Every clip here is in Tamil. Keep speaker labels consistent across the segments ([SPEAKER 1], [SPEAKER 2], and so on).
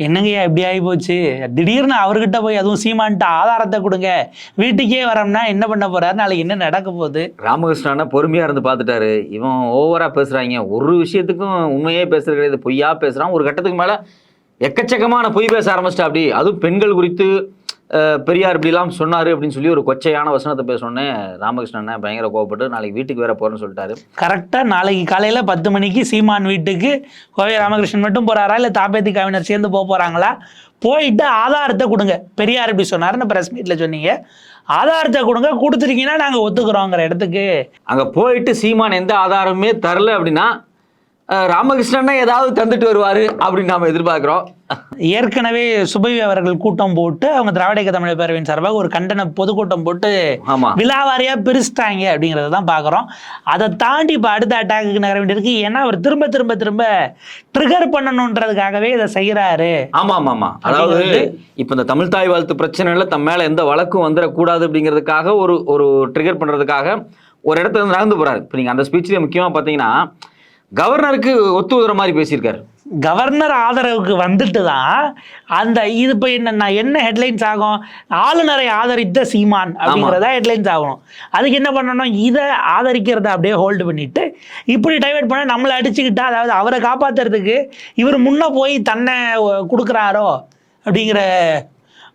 [SPEAKER 1] என்னங்கய்யா இப்படி ஆகி போச்சு திடீர்னு அவர்கிட்ட போய் அதுவும் சீமான்ட்டு ஆதாரத்தை கொடுங்க. வீட்டுக்கே வரோம்னா என்ன பண்ண போறாரு? நாளைக்கு என்ன நடக்க போகுது?
[SPEAKER 2] ராமகிருஷ்ணனா பொறுமையா இருந்து பார்த்துட்டாரு. இவன் ஓவரா பேசுறாங்க. ஒரு விஷயத்துக்கும் உண்மையே பேசுறது கிடையாது. பொய்யா பேசுறான். ஒரு கட்டத்துக்கு மேல எக்கச்சக்கமான பொய் பேச ஆரம்பிச்சிட்டா அப்படி. அதுவும் பெண்கள் குறித்து பெரியார் இப்படிலாம் சொன்னாரு அப்படின்னு சொல்லி ஒரு கொச்சையான வசனத்தை பேசணுன்னே ராமகிருஷ்ணன் பயங்கர கோவப்பட்டு நாளைக்கு வீட்டுக்கு வேற போறேன்னு சொல்லிட்டாரு.
[SPEAKER 1] கரெக்டா நாளைக்கு காலையில பத்து மணிக்கு சீமான் வீட்டுக்கு கோவை ராமகிருஷ்ணன் மட்டும் போறாரா? இல்ல தாப்பேத்தி கவிஞர் சேர்ந்து போக போறாங்களா? போயிட்டு ஆதாரத்தை கொடுங்க. பெரியார் இப்படி சொன்னாருன்னு பிரஸ் மீட்ல சொன்னீங்க. ஆதாரத்தை கொடுங்க கொடுத்துருக்கீங்கன்னா நாங்க ஒத்துக்கிறோங்கிற இடத்துக்கு.
[SPEAKER 2] அங்க போயிட்டு சீமான் எந்த ஆதாரமுமே தரல அப்படின்னா ராமகிருஷ்ணன்னா ஏதாவது தந்துட்டு வருவாரு அப்படின்னு நாம எதிர்பார்க்கிறோம்.
[SPEAKER 1] ஏற்கனவே சுபவி அவர்கள் கூட்டம் போட்டு அவங்க திராவிட இயக்க தமிழர் பேரவையின் சார்பாக ஒரு கண்டன பொதுக்கூட்டம் போட்டு
[SPEAKER 2] ஆமா.
[SPEAKER 1] விழாவாரியா பிரிச்சுட்டாங்க அப்படிங்கிறத தான் பார்க்குறோம். அதை தாண்டி இப்போ அடுத்த அட்டாக்கு நகர வேண்டியிருக்கு. ஏன்னா அவர் திரும்ப திரும்ப திரும்ப ட்ரிகர் பண்ணணுன்றதுக்காகவே இதை செய்கிறாரு
[SPEAKER 2] ஆமா ஆமா ஆமா அதாவது இப்ப இந்த தமிழ் தாய் வாழ்த்து பிரச்சனைல தம் மேல எந்த வழக்கும் வந்துடக்கூடாது அப்படிங்கிறதுக்காக ஒரு ஒரு ட்ரிகர் பண்றதுக்காக ஒரு இடத்துல நகர்ந்து போறாரு. இப்ப நீங்க அந்த ஸ்பீச்லயே முக்கியமா பாத்தீங்கன்னா கவர்னருக்கு ஒத்து உதுற மாதிரி பேசியிருக்காரு.
[SPEAKER 1] கவர்னர் ஆதரவுக்கு வந்துட்டு தான் அந்த இது இப்போ என்ன என்ன ஹெட்லைன்ஸ் ஆகும்? ஆளுநரை ஆதரித்த சீமான் அப்படிங்கிறதா ஹெட்லைன்ஸ் ஆகணும். அதுக்கு என்ன பண்ணணும்? இதை ஆதரிக்கிறத அப்படியே ஹோல்டு பண்ணிட்டு இப்படி டைவர்ட் பண்ண நம்மளை அடிச்சுக்கிட்டா அதாவது அவரை காப்பாத்துறதுக்கு இவர் முன்ன போய் தன்னை கொடுக்குறாரோ அப்படிங்கிற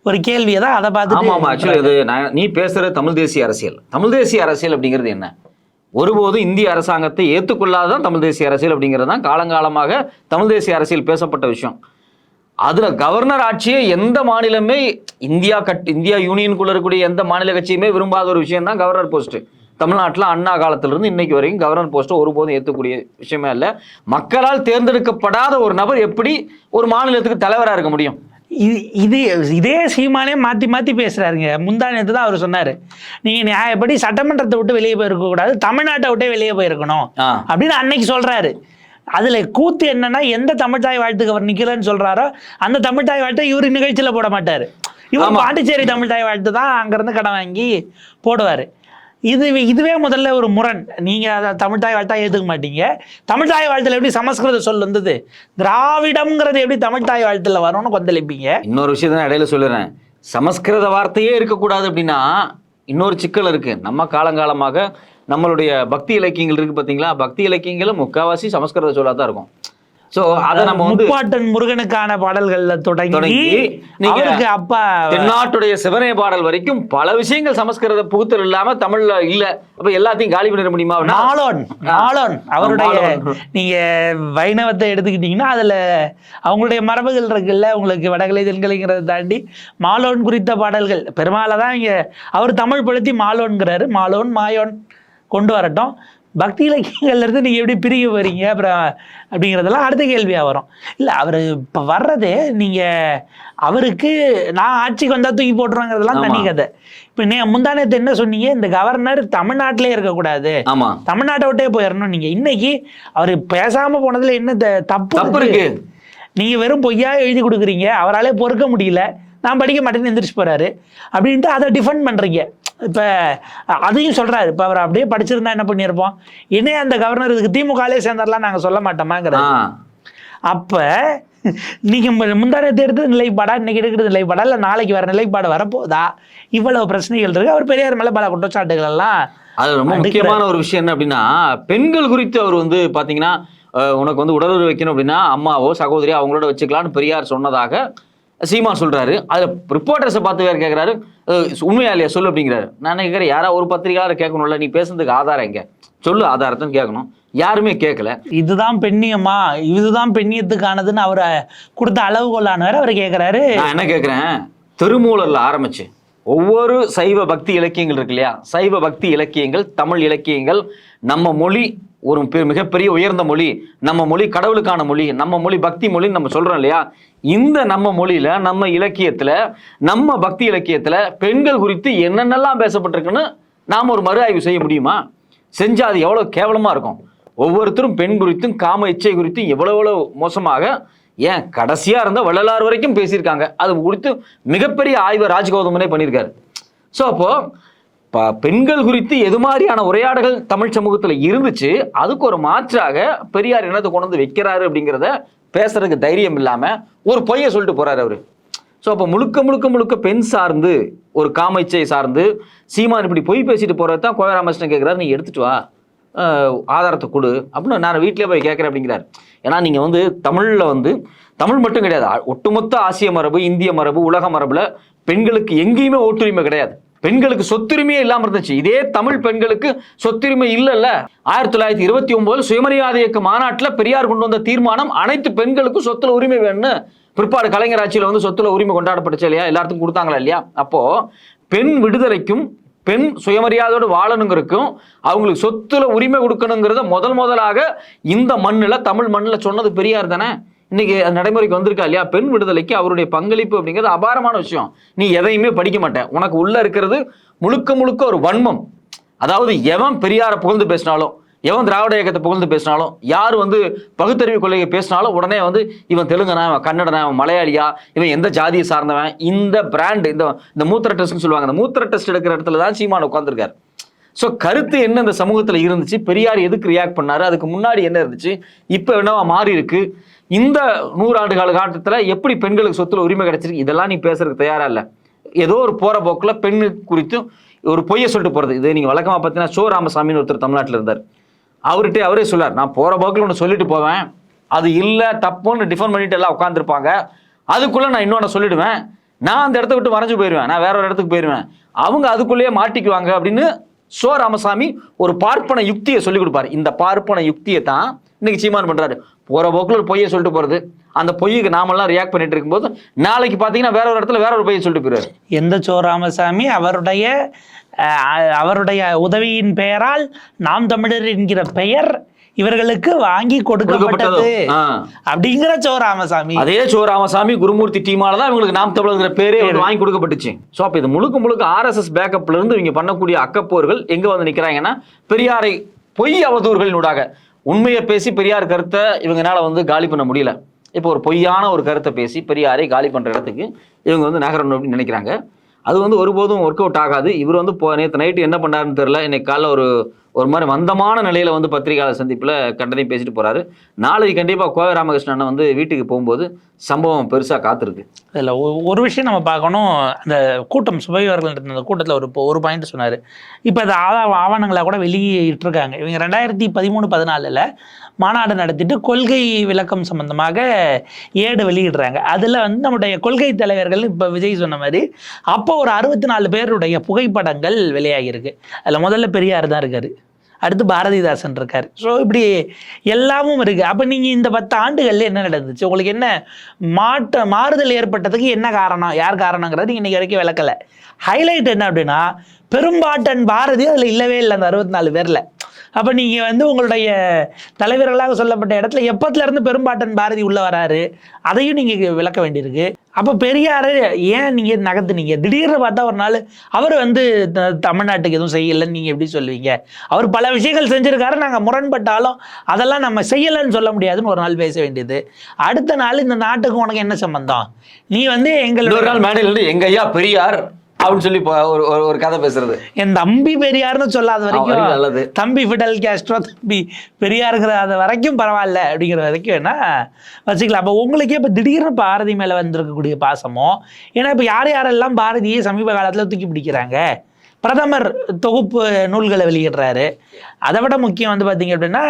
[SPEAKER 1] ஒரு கேள்வியை தான் அதை
[SPEAKER 2] ஆமா ஆமா ஆக்சுவலி
[SPEAKER 1] பார்த்துட்டு
[SPEAKER 2] இது நான் நீ பேசுற தமிழ் தேசிய அரசியல். தமிழ் தேசிய அரசியல் அப்படிங்கிறது என்ன? ஒருபோதும் இந்திய அரசாங்கத்தை ஏற்றுக்கொள்ளாதான் தமிழ் தேசிய அரசியல் அப்படிங்கிறது தான் காலங்காலமாக தமிழ் தேசிய அரசியல் பேசப்பட்ட விஷயம். அதில் கவர்னர் ஆட்சியை எந்த மாநிலமே இந்தியா கட் இந்தியா யூனியனுக்குள்ள இருக்கக்கூடிய எந்த மாநில கட்சியுமே விரும்பாத ஒரு விஷயம் தான் கவர்னர் போஸ்ட்டு தமிழ்நாட்டில் அண்ணா காலத்திலிருந்து இன்னைக்கு வரைக்கும் கவர்னர் போஸ்ட்டை ஒருபோதும் ஏற்றக்கூடிய விஷயமே இல்லை மக்களால் தேர்ந்தெடுக்கப்படாத ஒரு நபர் எப்படி ஒரு மாநிலத்துக்கு தலைவராக இருக்க முடியும்?
[SPEAKER 1] இது இது இதே சீமானே மாற்றி மாற்றி பேசுகிறாருங்க முந்தா நேத்து தான் அவர் சொன்னார். நீங்கள் நியாயப்படி சட்டமன்றத்தை விட்டு வெளியே போயிருக்கக்கூடாது தமிழ்நாட்டை விட்டே வெளியே போயிருக்கணும் அப்படின்னு அன்னைக்கு சொல்கிறாரு அதில் கூத்து என்னன்னா எந்த தமிழ்தாய் வாழ்த்துக்கு அவர் நிற்கலன்னு சொல்கிறாரோ அந்த தமிழ்தாய் வாழ்த்தை இவர் நிகழ்ச்சியில் போட மாட்டார். இவர். பாண்டிச்சேரி தமிழ்தாய் வாழ்த்து தான் அங்கேருந்து கடன் வாங்கி போடுவார். இது இதுவே முதல்ல ஒரு முரண். நீங்கள் அதை தமிழ்தாய் வாழ்த்தா ஏற்றுக்க மாட்டீங்க. தமிழ்தாய் வாழ்த்துல எப்படி சமஸ்கிருத சொல் வந்தது? திராவிடம்ங்கிறது எப்படி தமிழ்தாய் வாழ்த்துல வரும்னு கொந்தளிப்பீங்க?
[SPEAKER 2] இன்னொரு விஷயத்த இடையில சொல்லுறேன். சமஸ்கிருத வார்த்தையே இருக்கக்கூடாது அப்படின்னா இன்னொரு சிக்கல் இருக்குது நம்ம காலங்காலமாக நம்மளுடைய பக்தி இலக்கியங்கள் இருக்குது பார்த்தீங்களா பக்தி இலக்கியங்களும் முக்கால்வாசி சமஸ்கிருத சொல்லாக தான் இருக்கும். ஸோ அதை நம்ம வந்து
[SPEAKER 1] முப்பாட்டன் முருகனுக்கான பாடல்கள்ல தொடங்கி
[SPEAKER 2] நீங்க
[SPEAKER 1] அப்பா
[SPEAKER 2] தென்னாட்டுடைய சிவனே பாடல் வரைக்கும் பல விஷயங்கள் சமஸ்கிருத புகுத்தல் இல்லாம தமிழ்ல இல்ல. அப்ப எல்லாத்தையும் காலி பண்ணிட முடியுமா?
[SPEAKER 1] மாலோன் மாலோன் அவருடைய. நீங்க வைணவத்தை எடுத்துக்கிட்டீங்கன்னா அதுல அவங்களுடைய மரபுகள் இருக்குல்ல உங்களுக்கு வடகலை தென்கலைங்கிறத தாண்டி மாலோன் குறித்த பாடல்கள். பெருமாளை தான் இங்க அவர் தமிழ் படுத்தி மாலோன்கிறாரு. மாலோன் மாயோன் கொண்டு வரட்டும். பக்தி இலக்கியங்கள்ல இருந்து நீங்க எப்படி பிரிய வரீங்க அப்புறம் அப்படிங்கிறதெல்லாம் அடுத்த கேள்வியா வரும். இல்ல அவர் இப்ப வர்றது நீங்க அவருக்கு நான் ஆட்சிக்கு வந்தா தூக்கி போட்டுருவாங்கிறதெல்லாம் தனி. கதை இப்ப நீ முந்தானத்து என்ன சொன்னீங்க? இந்த கவர்னர் தமிழ்நாட்டிலே இருக்கக்கூடாது.
[SPEAKER 2] ஆமா.
[SPEAKER 1] தமிழ்நாட்டை விட்டே போயிடணும் நீங்க. இன்னைக்கு அவர் பேசாம போனதுல என்ன தப்பு
[SPEAKER 2] தப்பு
[SPEAKER 1] இருக்கு?
[SPEAKER 2] இருக்கு.
[SPEAKER 1] நீங்க வெறும் பொய்யா எழுதி கொடுக்குறீங்க. அவராலே பொறுக்க முடியல. நான் படிக்க மாட்டேன்னு எந்திரிச்சு போறாரு. அப்படின்ட்டு அதை டிஃபெண்ட் பண்றீங்க. இப்ப அதையும் சொல்றாரு. இப்ப அவர் அப்படியே படிச்சிருந்தா என்ன பண்ணியிருப்போம்? என்னைய அந்த கவர்னர் இதுக்கு திமுகலே சேர்ந்தாரெல்லாம் நாங்க சொல்ல மாட்டோமாங்கிற
[SPEAKER 2] ஆ.
[SPEAKER 1] அப்ப நீங்க மு- முந்தானத்தை எடுத்து நிலைப்பாடா? இன்னைக்கு எடுக்கிறது நிலைப்பாடா? இல்ல நாளைக்கு வேற நிலைப்பாடு வரப்போதா? இவ்வளவு பிரச்சனைகள் இருக்கு. அவர் பெரியார் மேல பல குற்றச்சாட்டுகள் எல்லாம்
[SPEAKER 2] அது ரொம்ப முக்கியமான ஒரு விஷயம் என்ன அப்படின்னா பெண்கள் குறித்து அவர் வந்து பாத்தீங்கன்னா அஹ், உனக்கு வந்து உடலுறவு வைக்கணும் அப்படின்னா அம்மாவோ சகோதரியோ அவங்களோட வச்சுக்கலாம்னு பெரியார் சொன்னதாக சீமான் சொல்றாரு. அதுல ரிப்போர்ட்டர்ஸை பார்த்து வேற கேட்கிறாரு உண்மையா இல்லையா சொல்லு அப்படிங்கிறாரு. நான் கேட்கிறேன் யாரா ஒரு பத்திரிகையாளர் கேட்கணும்ல நீ பேசுறதுக்கு ஆதாரம் எங்க? சொல்லு ஆதாரத்தைன்னு கேட்கணும். யாருமே கேட்கல.
[SPEAKER 1] இதுதான் பெண்ணியமா இதுதான் பெண்ணியத்துக்கானதுன்னு அவர் கொடுத்த அளவுகோலானவர் அவர் கேட்குறாரு
[SPEAKER 2] நான் என்ன கேட்குறேன் திருமூலர்ல ஆரம்பிச்சு. ஒவ்வொரு சைவ பக்தி இலக்கியங்கள் இருக்கு இல்லையா? சைவ பக்தி இலக்கியங்கள் தமிழ் இலக்கியங்கள் நம்ம மொழி ஒரு பெ- மிகப்பெரிய உயர்ந்த மொழி நம்ம மொழி கடவுளுக்கான மொழி நம்ம மொழி பக்தி மொழின்னு நம்ம சொல்றோம் இல்லையா? இந்த நம்ம மொழியில நம்ம இலக்கியத்துல நம்ம பக்தி இலக்கியத்துல பெண்கள் குறித்து என்னென்னலாம் பேசப்பட்டிருக்குன்னு நாம் ஒரு மறு ஆய்வு செய்ய முடியுமா? செஞ்சா அது எவ்வளோ கேவலமா இருக்கும்? ஒவ்வொருத்தரும் பெண் குறித்தும் காம இச்சை குறித்தும் எவ்வளோ எவ்வளோ மோசமாக ஏன் கடைசியாக இருந்த வள்ளலார் வரைக்கும் பேசியிருக்காங்க. அது குறித்து மிகப்பெரிய ஆய்வை ராஜ்கௌதமனே பண்ணியிருக்காரு. ஸோ அப்போது இப்போ பெண்கள் குறித்து எது மாதிரியான உரையாடல்கள் தமிழ் சமூகத்தில் இருந்துச்சு அதுக்கு ஒரு மாற்றாக பெரியார் என்னத்தை கொண்டு வந்து வைக்கிறாரு அப்படிங்கிறத பேசுறதுக்கு தைரியம் இல்லாமல் ஒரு பொய்யை சொல்லிட்டு போறாரு அவரு. ஸோ அப்போ முழுக்க முழுக்க முழுக்க பெண் சார்ந்து ஒரு காமைச்சை சார்ந்து சீமான் இப்படி பொய் பேசிட்டு போறது தான் கோவை கேட்குறாரு நீ எடுத்துட்டு வா. ஆதாரத்தை கொடு அப்படின்னு நான் வீட்டிலே போய் கேட்குறேன் அப்படிங்கிறார். ஏன்னா நீங்கள் வந்து தமிழில் வந்து தமிழ் மட்டும் கிடையாது ஒட்டுமொத்த ஆசிய மரபு இந்திய மரபு உலக மரபில் பெண்களுக்கு எங்கேயுமே ஓட்டுரிமை கிடையாது. பெண்களுக்கு சொத்துரிமையே இல்லாமல் இருந்துச்சு. இதே தமிழ் பெண்களுக்கு சொத்துரிமை இல்லைல்ல. ஆயிரத்தி தொள்ளாயிரத்தி இருபத்தி ஒன்பது சுயமரியாதை இயக்க மாநாட்டில் பெரியார் கொண்டு வந்த தீர்மானம் அனைத்து பெண்களுக்கும் சொத்துல உரிமை வேணும்னு பிற்பாடு கலைஞர் ஆட்சியில் வந்து சொத்துல உரிமை கொண்டாடப்பட்டுச்சு இல்லையா? எல்லாத்துக்கும் கொடுத்தாங்களா இல்லையா? அப்போ பெண் விடுதலைக்கும் பெண் சுயமரியாதையோடு வாழணுங்கிறதுக்கும் அவங்களுக்கு சொத்துல உரிமை கொடுக்கணுங்கிறத முதல் முதலாக இந்த மண்ணில் தமிழ் மண்ணில் சொன்னது பெரியார் தானே? இன்னைக்கு நடைமுறைக்கு வந்திருக்கா இல்லையா? பெண் விடுதலைக்கு அவருடைய பங்களிப்பு அப்படிங்கிறது அபாரமான விஷயம். நீ எதையுமே படிக்க மாட்டேன். உனக்கு உள்ள இருக்கிறது முழுக்க முழுக்க ஒரு வன்மம். அதாவது எவன் பெரியாரை புகழ்ந்து பேசினாலும் எவன் திராவிட இயக்கத்தை புகழ்ந்து பேசினாலும் யார் வந்து பகுத்தறிவு கொள்கையை பேசினாலும் உடனே வந்து இவன் தெலுங்கனா இவன் கன்னடனா இவன் மலையாளியா இவன் எந்த ஜாதியை சார்ந்தவன் இந்த பிராண்ட் இந்த இந்த மூத்திர டெஸ்ட்னு சொல்லுவாங்க. அந்த மூத்திர டெஸ்ட் எடுக்கிற இடத்துல தான் சீமான் உட்காந்துருக்காரு ஸோ கருத்து என்ன இந்த சமூகத்தில் இருந்துச்சு? பெரியார் எதுக்கு ரியாக்ட் பண்ணாரு? அதுக்கு முன்னாடி என்ன இருந்துச்சு? இப்போ என்னவா மாறி இருக்கு இந்த நூறாண்டு கால காலத்தில் எப்படி பெண்களுக்கு சொத்துல உரிமை கிடைச்சிருக்கு? இதெல்லாம் நீ பேசுறதுக்கு தயாரா இல்லை. ஏதோ ஒரு போற போக்கில் பெண்ணு குறித்தும் ஒரு பொய்யை சொல்லிட்டு போறது. இது நீங்க வழக்கமா பார்த்தீங்கன்னா சோ ராமசாமின்னு ஒருத்தர் தமிழ்நாட்டில் இருந்தார். அவர்கிட்ட அவரே சொல்லார் நான் போற போக்கில் ஒன்று சொல்லிட்டு போவேன். அது இல்லை தப்புன்னு டிஃபன் பண்ணிட்டு எல்லாம் உட்காந்துருப்பாங்க அதுக்குள்ளே நான் இன்னொன்று சொல்லிடுவேன். நான் அந்த இடத்த விட்டு மறைஞ்சு போயிடுவேன் நான் வேற ஒரு இடத்துக்கு போயிடுவேன் அவங்க அதுக்குள்ளேயே மாட்டிக்குவாங்க அப்படின்னு சோ ராமசாமி ஒரு பார்ப்பன யுக்தியை சொல்லி கொடுப்பாரு. இந்த பார்ப்பன யுக்தியை தான் இன்னைக்கு சீமான் பண்றாரு. போற போக்குல ஒரு பொய்யை சொல்லிட்டு போறது. அந்த பொய்யுக்கு நாமெல்லாம் ரியாக்ட் பண்ணிட்டு இருக்கும்போது நாளைக்கு பாத்தீங்கன்னா வேற ஒரு இடத்துல வேற ஒரு பொய்யை சொல்லிட்டு போயிடுவாரு.
[SPEAKER 1] எந்த சோ ராமசாமி அவருடைய அவருடைய உதவியின் பெயரால் நாம் தமிழர் என்கிற பெயர் இவர்களுக்கு வாங்கி கொடுக்கப்பட்டது. அப்படிங்கிற சோ ராமசாமி.
[SPEAKER 2] அதே சோ ராமசாமி குருமூர்த்தி டீமால தான் இவங்களுக்கு நாம் தமிழர்ங்கிற பேரே வாங்கி கொடுக்கப்பட்டுச்சு. ஸோ அப்போ இது முழுக்க முழுக்க ஆர்எஸ்எஸ் பேக்கப்ல இருந்து இவங்க பண்ணக்கூடிய அக்கப்போர்கள் எங்க வந்து நிக்கிறாங்கன்னா பெரியாரை பொய் அவதூறுகளினூடாக உண்மையை பேசி பெரியார் கருத்தை இவங்கனால வந்து காலி பண்ண முடியல. இப்போ ஒரு பொய்யான ஒரு கருத்தை பேசி பெரியாரை காலி பண்ணுற இடத்துக்கு இவங்க வந்து நகரணும் அப்படின்னு நினைக்கிறாங்க. அது வந்து ஒருபோதும் ஒர்க் அவுட் ஆகாது. இவர் வந்து இப்போ நேற்று நைட்டு என்ன பண்ணாருன்னு தெரில இன்னைக்கு காலைல ஒரு ஒரு மாதிரி மந்தமான நிலையில் வந்து பத்திரிகையாளர் சந்திப்பில் கண்டதையும் பேசிட்டு போகிறாரு நாளைக்கு கண்டிப்பாக கோவை ராமகிருஷ்ணன் வந்து வீட்டுக்கு போகும்போது சம்பவம் பெருசாக காத்திருக்கு.
[SPEAKER 1] இதில் ஒரு விஷயம் நம்ம பார்க்கணும். அந்த கூட்டம் சுபைவர்கள் அந்த கூட்டத்தில் ஒரு ஒரு பாயிண்ட் சொன்னார். இப்போ அந்த ஆவ ஆவணங்களை கூட வெளியிட்டிருக்காங்க. இவங்க ரெண்டாயிரத்தி பதிமூணு பதினாலில் மாநாடு நடத்திட்டு கொள்கை விளக்கம் சம்பந்தமாக ஏடு வெளியிடுறாங்க. அதில் வந்து நம்முடைய கொள்கை தலைவர்கள் இப்போ விஜய் சொன்ன மாதிரி அப்போ ஒரு அறுபத்தி நாலு பேருடைய புகைப்படங்கள் வெளியாகியிருக்கு. அதில் முதல்ல பெரியார் தான் இருக்காரு. அடுத்து பாரதிதாசன் இருக்கார். ஸோ இப்படி எல்லாமும் இருக்குது அப்போ நீங்கள் இந்த பத்து ஆண்டுகளில் என்ன நடந்துச்சு? உங்களுக்கு என்ன மாற்ற மாறுதல் ஏற்பட்டதுக்கு என்ன காரணம்? யார் காரணங்கிறது நீங்கள் வரைக்கும் விளக்கலை. ஹைலைட் என்ன அப்படின்னா பெரும்பாட்டன் பாரதி அதில் இல்லவே இல்லை அந்த அறுபத்தி நாலு பேரில். அப்போ நீங்கள் வந்து உங்களுடைய தலைவர்களாக சொல்லப்பட்ட இடத்துல எப்பத்துலேருந்து பெரும்பாட்டன் பாரதி உள்ளே வராரு அதையும் நீங்கள் விளக்க வேண்டியிருக்கு. அப்போ பெரியார் ஏன் நீங்கள் நகர்த்துனீங்க? திடீர்னு பார்த்தா ஒரு நாள் அவர் வந்து த- தமிழ்நாட்டுக்கு எதுவும் செய்யலைன்னு நீங்கள் எப்படி சொல்லுவீங்க? அவர் பல விஷயங்கள் செஞ்சுருக்காரு நாங்கள் முரண்பட்டாலும் அதெல்லாம் நம்ம செய்யலைன்னு சொல்ல முடியாதுன்னு ஒரு நாள் பேச வேண்டியது. அடுத்த நாள் இந்த நாட்டுக்கு உனக்கு என்ன சம்பந்தம்? நீ வந்து
[SPEAKER 2] இன்னொரு
[SPEAKER 1] எங்களோட
[SPEAKER 2] நாள் மேடையில் இருந்து ஐயா பெரியார் அப்படின்னு சொல்லி ஒரு ஒரு- ஒரு கதை பேசுறது.
[SPEAKER 1] என் தம்பி பெரியார்னு சொல்லாத
[SPEAKER 2] வரைக்கும் நல்லது.
[SPEAKER 1] தம்பி ஃபிடல் கேஸ்ட்ரோ தம்பி பெரியாருங்கிற அது வரைக்கும் பரவாயில்ல அப்படிங்கிற வரைக்கும் வேணா வச்சுக்கலாம். அப்போ உங்களுக்கே இப்போ திடீர்னு பாரதி மேலே வந்திருக்கக்கூடிய பாசமோ ஏன்னா இப்போ யார் யாரெல்லாம் பாரதியை சமீப காலத்தில் தூக்கி பிடிக்கிறாங்க? பிரதமர் தொகுப்பு நூல்களை வெளியிடுறாரு. அதை விட முக்கியம் வந்து பார்த்தீங்க அப்படின்னா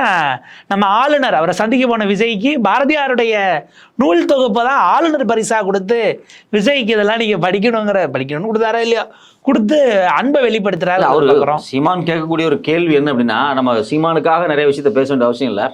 [SPEAKER 1] நம்ம ஆளுநர் அவரை சந்திக்க போன விஜய்க்கு பாரதியாருடைய நூல் தொகுப்பை தான் ஆளுநர் பரிசாக கொடுத்து விஜய்க்கு இதெல்லாம் நீங்கள் படிக்கணுங்கிற படிக்கணும்னு கொடுத்தாரா இல்லையா? கொடுத்து அன்பை வெளிப்படுத்துறாரு
[SPEAKER 2] அவரு
[SPEAKER 1] பார்க்குறோம்
[SPEAKER 2] சீமான் கேட்கக்கூடிய ஒரு கேள்வி என்ன அப்படின்னா நம்ம சீமானுக்காக நிறைய விஷயத்த பேச வேண்டிய அவசியம் இல்லை.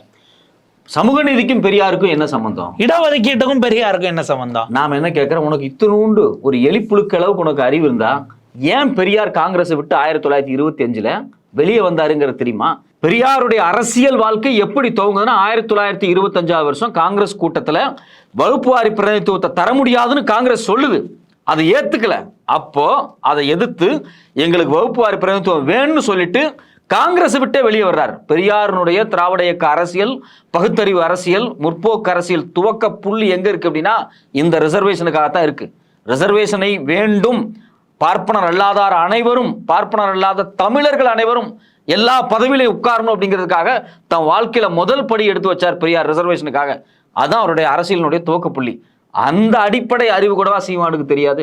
[SPEAKER 2] சமூக நீதிக்கும் பெரியாருக்கும் என்ன சம்பந்தம்?
[SPEAKER 1] இடஒதுக்கீட்டுக்கும் பெரியாருக்கும் என்ன சம்பந்தம்?
[SPEAKER 2] நாம என்ன கேட்கிறோம்? உனக்கு இத்தினூண்டு ஒரு எலிப்புழுக்க அளவுக்கு உனக்கு அறிவு இருந்தா ஏன் பெரியார் காங்கிரஸை விட்டு ஆயிரத்தி தொள்ளாயிரத்தி இருபத்தி அஞ்சுல வெளியே வந்தாருங்கிறது தெரியுமா? பெரியாருடைய அரசியல் வாழ்க்கை எப்படி துவங்குதுன்னா ஆயிரத்தி தொள்ளாயிரத்தி இருபத்தஞ்சாவது வருஷம் காங்கிரஸ் கூட்டத்தில் வகுப்பு வாரி பிரதிநிதித்துவத்தை தர முடியாதுன்னு காங்கிரஸ் சொல்லுது. அதை ஏத்துக்கல. அப்போ அதை எதிர்த்து எங்களுக்கு வகுப்பு வாரி பிரதிநிதித்துவம் வேணும்னு சொல்லிட்டு காங்கிரஸ் விட்டே வெளியே வர்றார். பெரியாருனுடைய திராவிட இயக்க அரசியல் பகுத்தறிவு அரசியல் முற்போக்கு அரசியல் துவக்க புள்ளி எங்க இருக்கு அப்படின்னா இந்த ரிசர்வேஷனுக்காக தான் இருக்கு. ரிசர்வேஷனை வேண்டும் பார்ப்பனர் அல்லாதார் அனைவரும் பார்ப்பனர் அல்லாத தமிழர்கள் அனைவரும் எல்லா பதவியிலையும் உட்காரணும் அப்படிங்கிறதுக்காக தன் வாழ்க்கையில் முதல் படி எடுத்து வச்சார் பெரியார் ரிசர்வேஷனுக்காக அதான் அவருடைய அரசியலினுடைய துவக்கப்புள்ளி அந்த அடிப்படை அறிவு கூடவா சீமானுக்கு தெரியாது.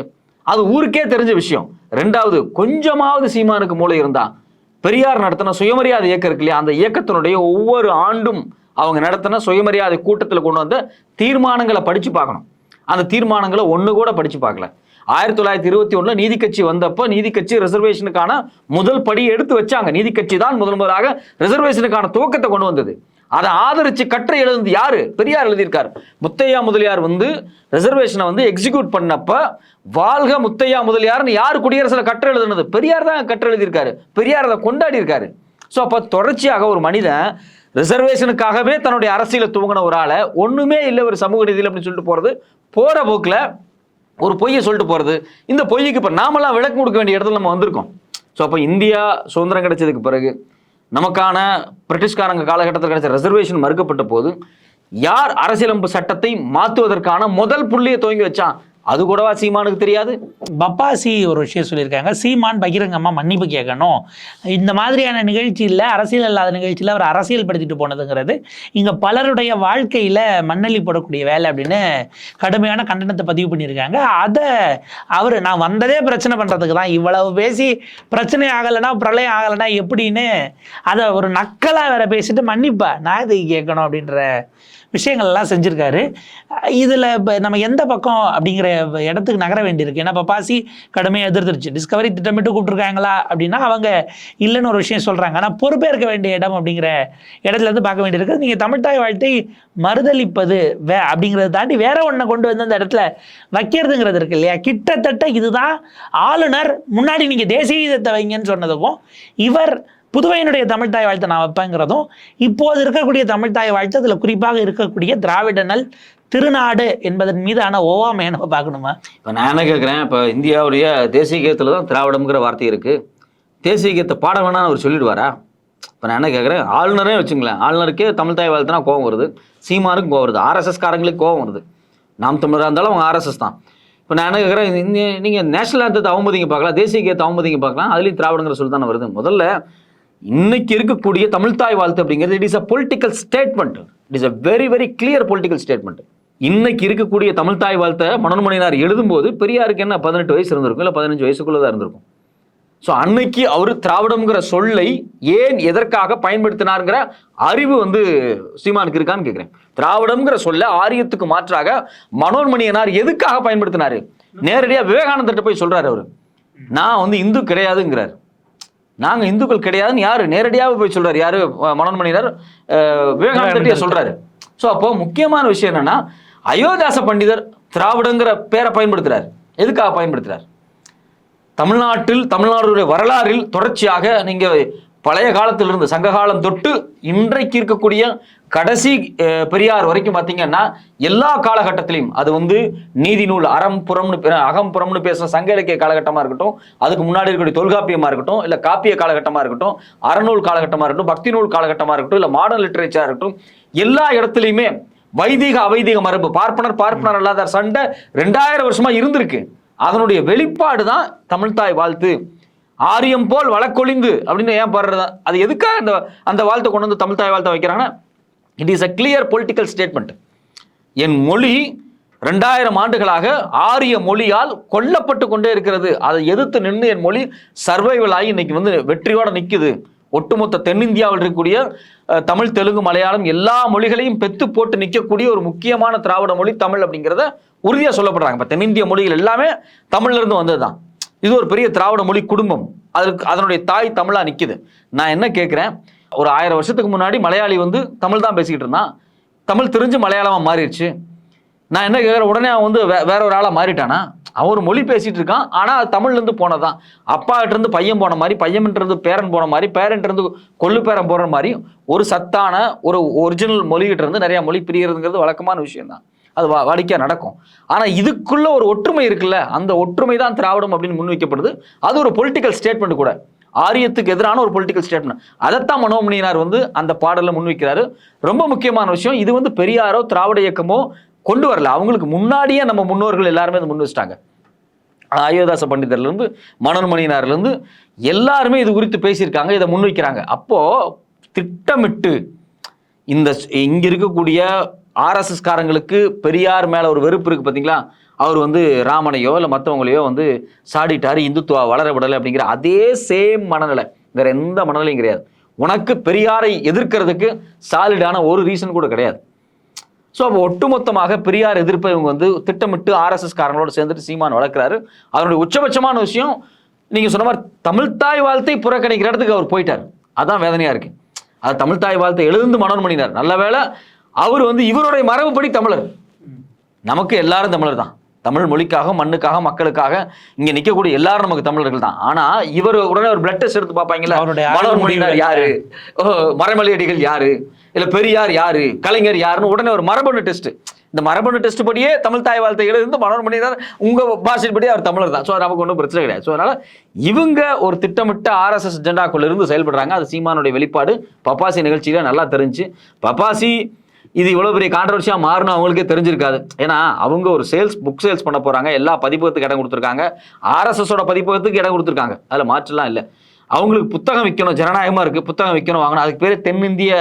[SPEAKER 2] அது ஊருக்கே தெரிஞ்ச விஷயம். ரெண்டாவது கொஞ்சமாவது சீமானுக்கு மூளை இருந்தா பெரியார் நடத்தின சுயமரியாதை இயக்கம் இருக்கு இல்லையா? அந்த இயக்கத்தினுடைய ஒவ்வொரு ஆண்டும் அவங்க நடத்தின சுயமரியாதை கூட்டத்தில் கொண்டு வந்த தீர்மானங்களை படிச்சு பார்க்கணும். அந்த தீர்மானங்களை ஒன்று கூட படிச்சு பார்க்கல. ஆயிரத்தி தொள்ளாயிரத்தி இருபத்தி ஒண்ணுல நீதி கட்சி வந்தப்போ நீதி கட்சி ரிசர்வேஷனுக்கான முதல் படி எடுத்து வச்சாங்க. நீதி கட்சி தான் முதல் முதலாக ரிசர்வேஷனுக்கான துவக்கத்தை கொண்டு வந்தது. அதை ஆதரிச்சு கற்றை எழுதுனது யாரு? பெரியார் எழுதியிருக்காரு. முத்தையா முதலியார் வந்து ரிசர்வேஷனை வந்து எக்ஸிக்யூட் பண்ணப்ப வாழ்க முத்தையா முதலியார்னு யார் குடியரசுல கற்றை எழுதுனது? பெரியார் தான் கற்றை எழுதியிருக்காரு. பெரியார் அதை கொண்டாடி இருக்காரு ஸோ அப்போ தொடர்ச்சியாக ஒரு மனிதன் ரிசர்வேஷனுக்காகவே தன்னுடைய அரசியலை துவங்கின ஒரு ஆளை ஒன்றுமே இல்லை ஒரு சமூக நீதியில் அப்படின்னு சொல்லிட்டு போகிறது போகிற போக்கில் ஒரு பொய்யை சொல்லிட்டு போகிறது இந்த பொய்யுக்கு இப்போ நாமெல்லாம் விளக்கம் கொடுக்க வேண்டிய இடத்துல நம்ம வந்திருக்கோம். ஸோ அப்போ இந்தியா சுதந்திரம் கிடைச்சதுக்கு பிறகு நமக்கான பிரிட்டிஷ்காரங்க காலகட்டத்தில் கிடைச்ச ரிசர்வேஷன் மறுக்கப்பட்ட போது யார் அரசியலமைப்பு சட்டத்தை மாற்றுவதற்கான முதல் புள்ளியை துவங்கி வச்சான்? அது கூடவா சீமானுக்கு தெரியாது?
[SPEAKER 1] பப்பாசி ஒரு விஷயம் சொல்லியிருக்காங்க. சீமான் பகிரங்கமாக மன்னிப்பு கேட்கணும். இந்த மாதிரியான நிகழ்ச்சியில் அரசியல் இல்லாத நிகழ்ச்சியில் அவர் அரசியல் படுத்திட்டு போனதுங்கிறது இங்கே பலருடைய வாழ்க்கையில் மண்ணலி போடக்கூடிய வேலை அப்படின்னு கடுமையான கண்டனத்தை பதிவு பண்ணியிருக்காங்க. அதை அவர் நான் வந்ததே பிரச்சனை பண்ணுறதுக்கு தான். இவ்வளவு பேசி பிரச்சனை ஆகலைன்னா பிரளயம் ஆகலைன்னா எப்படின்னு அதை ஒரு நக்கலாக வேற பேசிட்டு மன்னிப்பா. நான் இது கேட்கணும் அப்படின்ற விஷயங்கள் எல்லாம் செஞ்சுருக்காரு. இதில் இப்போ நம்ம எந்த பக்கம் அப்படிங்கிற இடத்துக்கு நகர வேண்டியிருக்கு? ஏன்னா பப்பாசி கடுமையாக எதிர்த்துருச்சு. டிஸ்கவரி திட்டமிட்டு கூப்பிட்ருக்காங்களா அப்படின்னா அவங்க இல்லைன்னு ஒரு விஷயம் சொல்கிறாங்க ஆனால் பொறுப்பேற்க வேண்டிய இடம் அப்படிங்கிற இடத்துல இருந்து பார்க்க வேண்டியிருக்கு. நீங்கள் தமிழ்தாய் வாழ்த்தை மறுதளிப்பது வே அப்படிங்கிறத தாண்டி வேற ஒன்றை கொண்டு வந்து அந்த இடத்துல வைக்கிறதுங்கிறது இருக்கு இல்லையா? கிட்டத்தட்ட இதுதான் ஆளுநர் முன்னாடி நீங்கள் தேசிய கீதத்தை வைங்கன்னு சொன்னதுக்கும் இவர் புதுவையினுடைய தமிழ்தாய் வாழ்த்து நான் வைப்பேங்கிறதும் இப்போது இருக்கக்கூடிய தமிழ்தாய் வாழ்த்து அதில் குறிப்பாக இருக்கக்கூடிய திராவிடனல் திருநாடு என்பதன் மீதான ஓவாமையை நம்ம பார்க்கணுமா?
[SPEAKER 2] இப்போ நான் என்ன கேட்குறேன் இப்போ இந்தியாவுடைய தேசிய கீதத்தில் தான் திராவிடம்ங்கிற வார்த்தை இருக்குது தேசிய கீதத்தை பாட வேணாம்னு அவர் சொல்லிடுவாரா? இப்போ நான் என்ன கேட்குறேன் ஆளுநரே வச்சுங்களேன் ஆளுநருக்கே தமிழ் தாய் வாழ்த்துனா கோவம் வருது சீமானுக்கு கோவம் வருது ஆர்எஸ்எஸ் காரங்களுக்கு கோவம் வருது. நாம் தமிழராக இருந்தாலும் அவங்க ஆர்எஸ்எஸ் தான். இப்போ நான் என்ன கேட்குறேன் நீங்கள் நேஷனல் ஆந்தத்தை அவமதிங்க பார்க்கலாம் தேசிய கீதத்தை அவமதிங்க பார்க்கலாம் அதுலேயும் திராவிடங்கிற சொல் தானே வருது. முதல்ல இன்னைக்கு இருக்கக்கூடிய தமிழ்தாய் வாழ்த்து அப்படிங்கிறது it is a political statement it is a very very clear political statement இன்னைக்கு இருக்கக்கூடிய தமிழ்தாய் வாழ்த்தை மனோன்மணினார் எழுதும்போது பெரியாருக்கு என்ன பதினெட்டு வயசு இருந்திருக்கும் இல்லை பதினஞ்சு வயசுக்குள்ளே தான் இருந்திருக்கும். ஸோ அன்னைக்கு அவர் திராவிடம்ங்கிற சொல்லை ஏன் எதற்காக பயன்படுத்தினாருங்கிற அறிவு வந்து சீமானுக்கு இருக்கான்னு கேட்குறேன் திராவிடம்ங்கிற சொல்ல ஆரியத்துக்கு மாற்றாக மனோன்மணியனார் எதுக்காக பயன்படுத்தினாரு? நேரடியாக விவேகானந்தர்கிட்ட போய் சொல்றாரு அவர். நான் வந்து இந்து கிடையாதுங்கிறார். நாங்க இந்துக்கள் கிடையாதுன்னு யாரு? நேரடியாக போய் சொல்றாரு. யாரு? அஹ் மனோன்மணியினர் அஹ் விவேகானந்தர்கிட்டயே சொல்றாரு. ஸோ அப்போ முக்கியமான விஷயம் என்னன்னா அயோத்தியாச பண்டிதர் திராவிடங்கிற பேரை பயன்படுத்துறாரு. எதுக்காக பயன்படுத்துறார்? தமிழ்நாட்டில் தமிழ்நாடுடைய வரலாறில் தொடர்ச்சியாக நீங்க பழைய காலத்திலிருந்து சங்க காலம் தொட்டு இன்றைக்கு இருக்கக்கூடிய கடைசி பெரியார் வரைக்கும் பார்த்தீங்கன்னா எல்லா காலகட்டத்திலையும் அது வந்து நீதி நூல் அறம் புறம்னு அகம் புறம்னு பேசுகிற சங்க இலக்கிய காலகட்டமாக இருக்கட்டும் அதுக்கு முன்னாடி இருக்கக்கூடிய தொல்காப்பியமாக இருக்கட்டும் இல்லை காப்பிய காலகட்டமாக இருக்கட்டும் அறநூல் காலகட்டமாக இருக்கட்டும் பக்தி நூல் காலகட்டமாக இருக்கட்டும் இல்லை மாடர்ன் லிட்ரேச்சராக இருக்கட்டும் எல்லா இடத்துலையுமே வைதிக அவைதிக மரபு பார்ப்பனர் பார்ப்பனர் அல்லாத சண்டை ரெண்டாயிரம் வருஷமா இருந்திருக்கு. அதனுடைய வெளிப்பாடு தான் தமிழ்தாய் வாழ்த்து. ஆரியம் போல் வழக்கொழிந்து அப்படின்னு ஏன் பாடுறது? அது எதுக்காக அந்த அந்த வாழ்த்தை கொண்டு வந்து தமிழ்தாய் வாழ்த்தை வைக்கிறாங்கன்னா it is a clear political statement என் மொழி ரெண்டாயிரம் ஆண்டுகளாக ஆரிய மொழியால் கொல்லப்பட்டு கொண்டே இருக்கிறது. அதை எதிர்த்து நின்று என் மொழி சர்வைவல் ஆகி இன்னைக்கு வந்து வெற்றியோட நிற்குது ஒட்டுமொத்த தென்னிந்தியாவில் இருக்கக்கூடிய தமிழ் தெலுங்கு மலையாளம் எல்லா மொழிகளையும் பெத்து போட்டு நிற்கக்கூடிய ஒரு முக்கியமான திராவிட மொழி தமிழ் அப்படிங்கிறத உறுதியாக சொல்லப்படுறாங்க. இப்போ தென்னிந்திய மொழிகள் எல்லாமே தமிழ்லேருந்து வந்தது தான் இது ஒரு பெரிய திராவிட மொழி குடும்பம். அதற்கு அதனுடைய தாய் தமிழா நிக்குது. நான் என்ன கேட்குறேன் ஒரு ஆயிரம் வருஷத்துக்கு முன்னாடி மலையாளி வந்து தமிழ் தான் பேசிக்கிட்டு இருந்தான். தமிழ் தெரிஞ்சு மலையாளமா மாறிடுச்சு. நான் என்ன கேட்குறேன் உடனே அவன் வந்து வே- வேற ஒரு ஆளாக மாறிட்டானா? அவன் ஒரு மொழி பேசிட்டு இருக்கான். ஆனால் அது தமிழ்லேருந்து போனதான். அப்பா இருந்து பையன் போன மாதிரி பையன் பேரன் போன மாதிரி பேரன்ட்ருந்து கொள்ளு பேரன் போகிற மாதிரி ஒரு சத்தான ஒரு ஒரிஜினல் மொழிகிட்ட இருந்து நிறையா மொழி பிரியறதுங்கிறது வழக்கமான விஷயம் தான் அது வா வாடிக்கையாக நடக்கும். ஆனால் இதுக்குள்ள ஒரு ஒற்றுமை இருக்குல்ல அந்த ஒற்றுமை தான் திராவிடம் அப்படின்னு முன்வைக்கப்படுது. அது ஒரு பொலிட்டிக்கல் ஸ்டேட்மெண்ட் கூட. ஆரியத்துக்கு எதிரான ஒரு பொலிட்டிக்கல் ஸ்டேட்மெண்ட் அதைத்தான் மனோமணியினார் வந்து அந்த பாடலில் முன்வைக்கிறாரு. ரொம்ப முக்கியமான விஷயம் இது வந்து பெரியாரோ திராவிட இயக்கமோ கொண்டு வரல. அவங்களுக்கு முன்னாடியே நம்ம முன்னோர்கள் எல்லாருமே அதை முன் வச்சிட்டாங்க அயோதாச பண்டிதர்லேருந்து மனோன்மணியினார்லேருந்து எல்லாருமே இது குறித்து பேசியிருக்காங்க இதை முன்வைக்கிறாங்க. அப்போது திட்டமிட்டு இந்த ஸ்- இருக்கக்கூடிய ஆர்எஸ்எஸ் காரங்களுக்கு பெரியார் மேலே ஒரு வெறுப்பு இருக்குது பார்த்தீங்களா அவர் வந்து ராமனையோ இல்லை மற்றவங்களையோ வந்து சாடிட்டார் இந்துத்துவா வளர விடலை அப்படிங்கிற அதே சேம் மனநிலை. வேறு எந்த மனநிலையும் கிடையாது. உனக்கு பெரியாரை எதிர்க்கிறதுக்கு சாலிடான ஒரு ரீசன் கூட கிடையாது. ஸோ அப்போ ஒட்டுமொத்தமாக பெரியார் எதிர்ப்பை இவங்க வந்து திட்டமிட்டு ஆர்எஸ்எஸ் காரங்களோட சேர்ந்துட்டு சீமான் வளர்க்குறாரு. அதனுடைய உச்சபட்சமான விஷயம் நீங்கள் சொன்ன மாதிரி தமிழ்த்தாய் வாழ்த்தை புறக்கணிக்கிற இடத்துக்கு அவர் போயிட்டார். அதான் வேதனையாக இருக்குது அது தமிழ்த்தாய் வாழ்த்தை எழுந்து மனோன் பண்ணினார் நல்ல வேளை அவர் வந்து இவருடைய மரபுப்படி தமிழர். நமக்கு எல்லாரும் தமிழர் தான். தமிழ் மொழிக்காக மண்ணுக்காக மக்களுக்காக இங்க நிக்கக்கூடிய எல்லாரும் நமக்கு தமிழர்கள் தான். ஆனா இவர் உடனே ஒரு பிளட் டெஸ்ட் எடுத்து
[SPEAKER 1] அவருடைய
[SPEAKER 2] மலர் மொழியினர் யாரு? ஓ, மறைமலையடிகள் யாரு? இல்ல பெரியார் யாரு? கலைஞர் யாருன்னு உடனே ஒரு மரபணு டெஸ்ட் இந்த மரபணு டெஸ்ட் படியே தமிழ் தாய் வாழ்த்தை எழுந்து மனோர் மணியினர் உங்க பாஷைப்படி அவர் தமிழர் தான். ஸோ நமக்கு ஒன்றும் பிரச்சனை கிடையாது. ஸோ அதனால இவங்க ஒரு திட்டமிட்ட ஆர்எஸ்எஸ் ஜெண்டாக்குள்ள இருந்து செயல்படுறாங்க. அது சீமானுடைய வெளிப்பாடு. பப்பாசி நிகழ்ச்சியில நல்லா தெரிஞ்சு. பப்பாசி இது இவ்வளோ பெரிய கான்ட்ரவர்சியாக மாறணும் அவங்களுக்கே தெரிஞ்சிருக்காது. ஏன்னா அவங்க ஒரு சேல்ஸ் புக் சேல்ஸ் பண்ண போகிறாங்க எல்லா பதிப்பகத்துக்கு இடம் கொடுத்துருக்காங்க. ஆர்எஸ்எஸோட பதிப்பகத்துக்கு இடம் கொடுத்துருக்காங்க. அதில் மாற்றலாம் இல்லை. அவங்களுக்கு புத்தகம் விற்கணும் ஜனநாயகமாக இருக்குது புத்தகம் விற்கணும் வாங்கணும். அதுக்கு பேர் தென்னிந்திய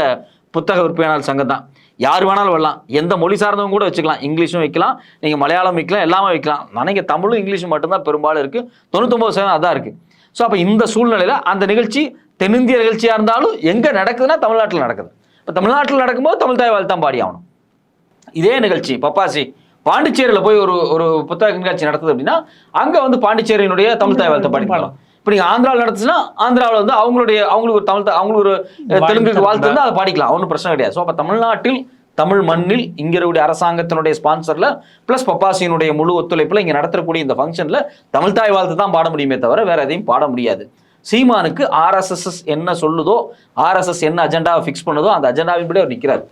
[SPEAKER 2] புத்தக விற்பனையாளர் சங்கம் தான். யார் வேணாலும் வரலாம். எந்த மொழி சார்ந்தவங்க கூட வச்சுக்கலாம். இங்கிலீஷும் வைக்கலாம். நீங்கள் மலையாளம் வைக்கலாம். எல்லாமே வைக்கலாம். நினைக்க தமிழும் இங்கிலீஷும் மட்டும்தான் பெரும்பாலும் இருக்குது தொண்ணூத்தொம்பது சதவீதம் அதான் இருக்குது ஸோ அப்போ இந்த சூழ்நிலையில் அந்த நிகழ்ச்சி தென்னிந்திய நிகழ்ச்சியாக இருந்தாலும் எங்கே நடக்குதுன்னா தமிழ்நாட்டில் நடக்குது. இப்போ தமிழ்நாட்டில் நடக்கும்போது தமிழ் தாய் வாழ்த்தான் பாடி ஆகணும். இதே நிகழ்ச்சி பப்பாசி பாண்டிச்சேரியில் போய் ஒரு ஒரு புத்தக கண்காட்சி நடத்துது அப்படின்னா அங்கே வந்து பாண்டிச்சேரியினுடைய தமிழ் தாய் வாழ்த்தை பாடிக்கலாம் இப்போ நீங்கள் ஆந்திராவில் நடத்துச்சுன்னா ஆந்திராவில் வந்து அவங்களுடைய அவங்களுக்கு ஒரு தமிழ் அவங்களுக்கு ஒரு தெலுங்குக்கு வாழ்த்து இருந்தால் அதை பாடிக்கலாம் ஒன்றும் பிரச்சனை கிடையாது. ஸோ அப்போ தமிழ்நாட்டில் தமிழ் மண்ணில் இங்க இருக்கக்கூடிய அரசாங்கத்தினுடைய ஸ்பான்சர்ல ப்ளஸ் பப்பாசியினுடைய முழு ஒத்துழைப்புல இங்க நடத்தக்கூடிய இந்த ஃபங்க்ஷன்ல தமிழ் தாய் வாழ்த்து தான் பாட முடியுமே தவிர வேற எதையும் பாட முடியாது. சீமானுக்கு ஆர்எஸ்எஸ் என்ன சொல்லுதோ ஆர்எஸ்எஸ் என்ன அஜெண்டாவை ஃபிக்ஸ் பண்ணுதோ அந்த அஜெண்டாவின்படி அவர் நிற்கிறார்